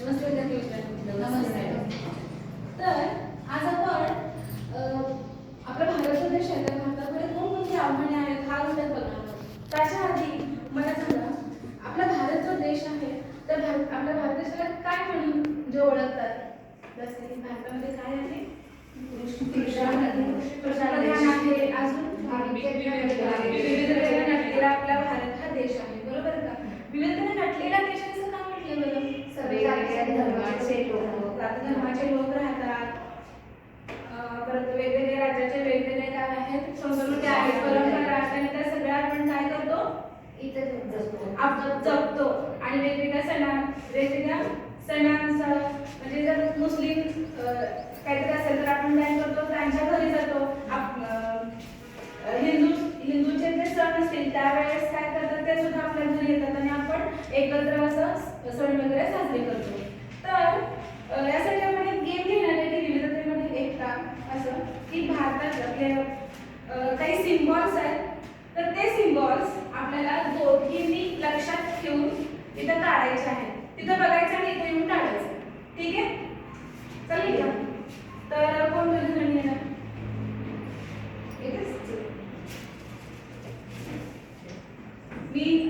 नमस्ते तर आज आपण आपल्या महाराष्ट्र देश आहे तर भारतामध्ये कोणकोणती आव्हाने आहेत हा विषय बघणार त्याच्या आधी मला सांगा आपला भारत जो देश आहे तर भारत आपल्या भारत देशाला काय म्हणून जे ओळखतात? जसं की भारतामध्ये काय आहे आहे अजून विविधतेने नटलेला आपला भारत हा देश आहे बरोबर का विविधतेने नटलेला देश असं का म्हटलं बरं सगळे वेगवेगळ्या धर्माचे लोक. जाती धर्माचे लोक राहतात अं, परत वेगवेगळे राज्याचे वेगवेगळे काय आहेत संस्कृती आहेत परंपरा आहेत आणि त्या सगळ्या आपण काय करतो इथं जगतो. आपण जपतो. आणि वेगवेगळ्या सणा वेगवेगळ्या सणांसह म्हणजे जर मुस्लिम काहीतरी असेल तर आपण काय करतो? त्यांच्या घरी जातो. आप- हिंदू हिंदूचे जे सण असतील त्यावेळेस काय करतात? ते सुद्धा आपल्या घरी येतात आणि आपण एकत्र असं सण वगैरे साजरे करतो. तर यासाठी आपण एक गेम घेणार आहे. की विविधतेमध्ये म्हणजे एकता. असं. की भारतात काही सिम्बॉल्स आहेत. तर ते सिम्बॉल्स आपल्याला दोघींनी लक्षात ठेवून तिथं काढायचे आहेत. तिथं बघायचं आणि इथे येऊन काढायचं. ठीक आहे? चालेल का तर कोण दोघी जणी येणार? मी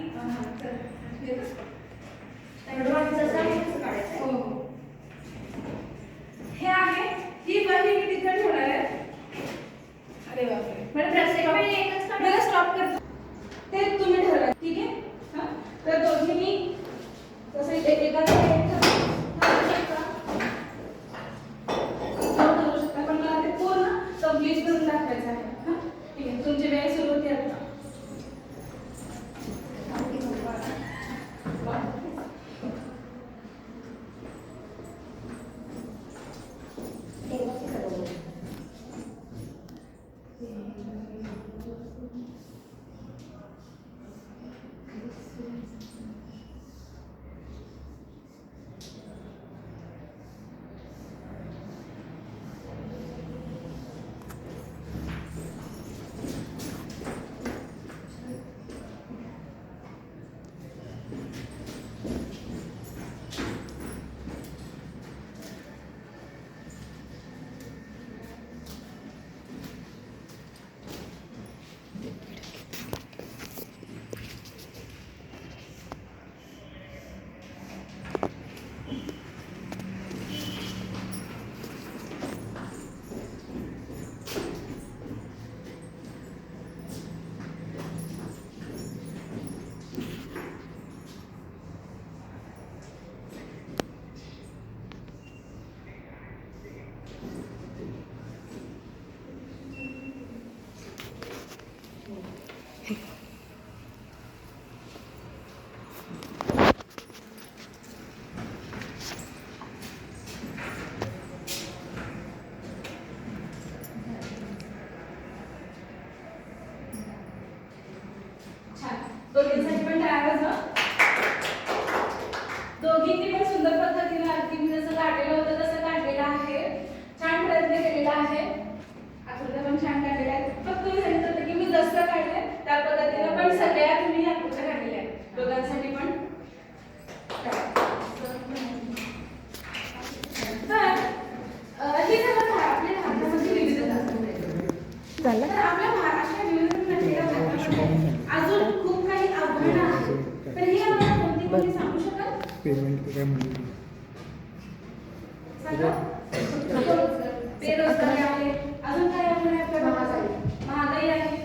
भागात? महागाई आहे.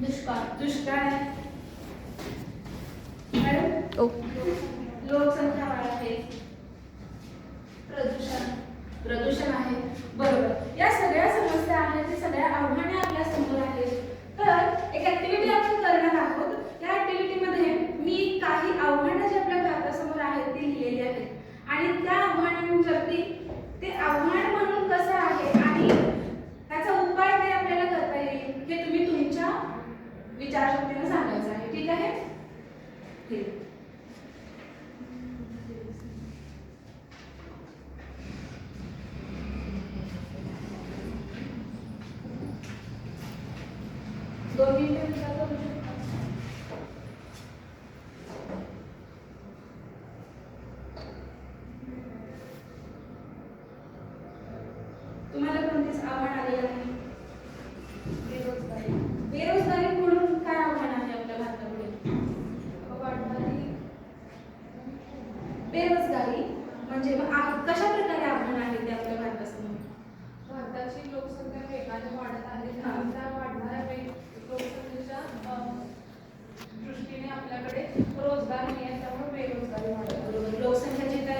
दुष्काळ. दुष्काळ आहे. मॅडम? ओ लोकसंख्या वाढ आहे. प्रदूषण. प्रदूषण आहे. बरोबर. या सगळ्या समस्या आहेत ते सगळ्या आव्हाने आपल्यासमोर आहेत. तर एक ऍक्टिव्हिटी चार शक्तीनं सांगायचं आहे. ठीक है हे दोन मिनिटं विचार करू तुम्हाला कोणतेच आव्हान आले आहे मग आ- कशा प्रकारे आव्हान आहे ते आपल्या भारतासमोर? भारताची लोकसंख्या वेगाने वाढत आहे.